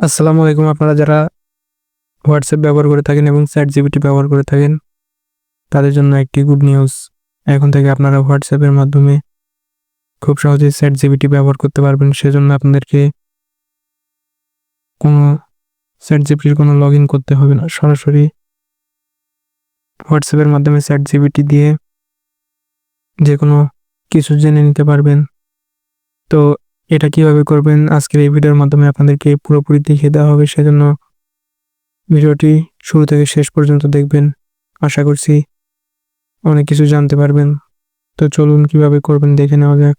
আসসালামু আলাইকুম। আপনারা যারা হোয়াটসঅ্যাপ ব্যবহার করে থাকেন এবং চ্যাট জিপিটি ব্যবহার করে থাকেন, তাদের জন্য একটি গুড নিউজ এখন থেকে আপনারা হোয়াটসঅ্যাপের মাধ্যমে খুব সহজেই চ্যাট জিপিটি ব্যবহার করতে পারবেন। সেজন্য আপনাদেরকে কোনো চ্যাট জিপিটির কোনো লগ ইন করতে হবে না। সরাসরি হোয়াটসঅ্যাপের মাধ্যমে চ্যাট জিবিটি দিয়ে যে কোনো কিছু জেনে নিতে পারবেন। তো এটা কীভাবে করবেন? আজকের এই ভিডিওর মাধ্যমে আপনাদেরকে পুরোপুরি দেখিয়ে দেওয়া হবে। সেজন্য ভিডিওটি শুরু থেকে শেষ পর্যন্ত দেখবেন। আশা করছি অনেক কিছু জানতে পারবেন। তো চলুন কীভাবে করবেন দেখে নেওয়া যাক।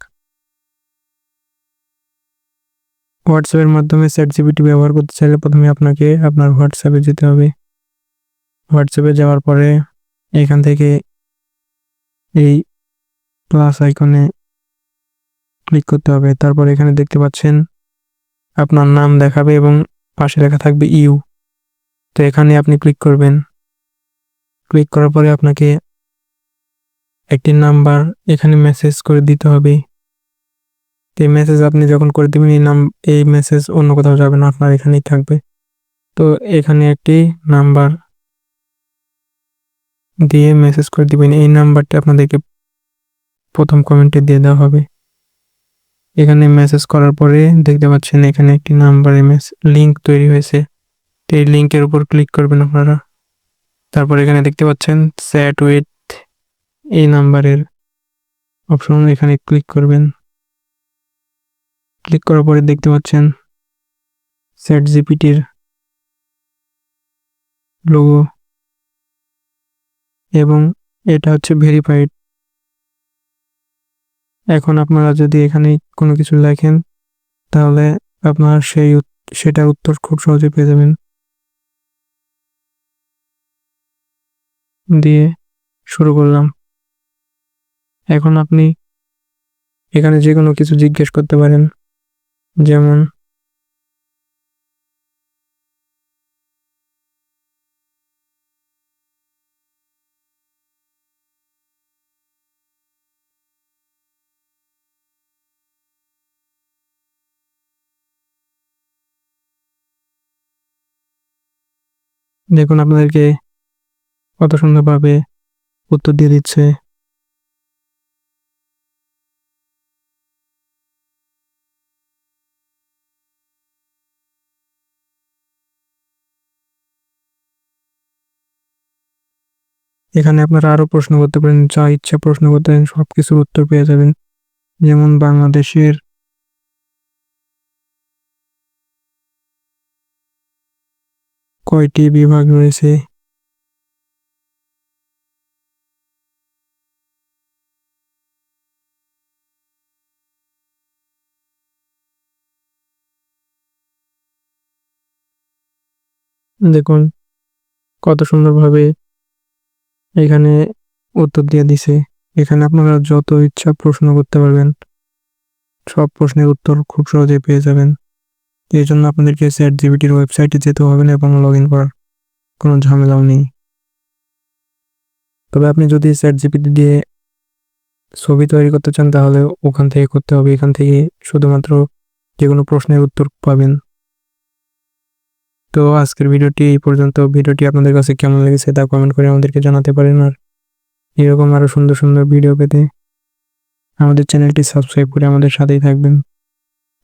হোয়াটসঅ্যাপের মাধ্যমে চ্যাট জিপিটি ব্যবহার করতে চাইলে প্রথমে আপনাকে আপনার হোয়াটসঅ্যাপে যেতে হবে। হোয়াটসঅ্যাপে যাওয়ার পরে এখান থেকে এই প্লাস আইকনে ক্লিক করতে হবে। তারপর এখানে দেখতে পাচ্ছেন আপনার নাম দেখাবে এবং পাশে লেখা থাকবে ইউ। তো এখানে আপনি ক্লিক করবেন। ক্লিক করার পরে আপনাকে একটি নাম্বার এখানে মেসেজ করে দিতে হবে। তো এই মেসেজ আপনি যখন করে দেবেন, এই নাম এই মেসেজ অন্য কোথাও যাবে না, আপনার এখানেই থাকবে। তো এখানে একটি নাম্বার দিয়ে মেসেজ করে দিবেন। এই নাম্বারটি আপনাদেরকে প্রথম কমেন্টে দিয়ে দেওয়া হবে। এখানে মেসেজ করার পরে দেখতে পাচ্ছেন এখানে একটি নাম্বার লিংক তৈরি হয়েছে। তো এই লিঙ্কের উপর ক্লিক করবেন আপনারা। তারপর এখানে দেখতে পাচ্ছেন স্যাট উইথ এই নাম্বারের অপশন এখানে ক্লিক করবেন। ক্লিক করার পরে দেখতে পাচ্ছেন স্যাট জিপিটির লোগো এবং এটা হচ্ছে ভেরিফাইড এখন আপনারা যদি এখানে কোনো কিছু লেখেন, তাহলে আপনার সেই সেটার উত্তর খুব সহজে পেয়ে যাবেন। দিয়ে শুরু করলাম। এখন আপনি এখানে যে কোনো কিছু জিজ্ঞেস করতে পারেন। যেমন দেখুন, আপনাদেরকে কত সুন্দরভাবে উত্তর দিয়ে দিচ্ছে। এখানে আপনারা আরও প্রশ্ন করতে পারেন, যা ইচ্ছা প্রশ্ন করতে পারেন সব কিছুর উত্তর পেয়ে যাবেন। যেমন বাংলাদেশের কয়টি বিভাগ রয়েছে? দেখুন, কত সুন্দরভাবে এখানে উত্তর দিয়ে দিছে। এখানে আপনারা যত ইচ্ছা প্রশ্ন করতে পারবেন, সব প্রশ্নের উত্তর খুব সহজে পেয়ে যাবেন। এই জন্য আপনাদেরকে চ্যাট জিবিটির ওয়েবসাইটে যেতে হবে না এবং লগ ইন করার কোনো ঝামেলাও নেই। তবে আপনি যদি চ্যাট জিপিটি দিয়ে ছবি তৈরি করতে চান, তাহলে ওখান থেকে করতে হবে। এখান থেকে শুধুমাত্র যে কোনো প্রশ্নের উত্তর পাবেন। তো আজকের ভিডিওটি এই পর্যন্ত। ভিডিওটি আপনাদের কাছে কেমন লেগেছে তা কমেন্ট করে আমাদেরকে জানাতে পারেন। আর এরকম আরও সুন্দর সুন্দর ভিডিও পেতে আমাদের চ্যানেলটি সাবস্ক্রাইব করে আমাদের সাথেই থাকবেন।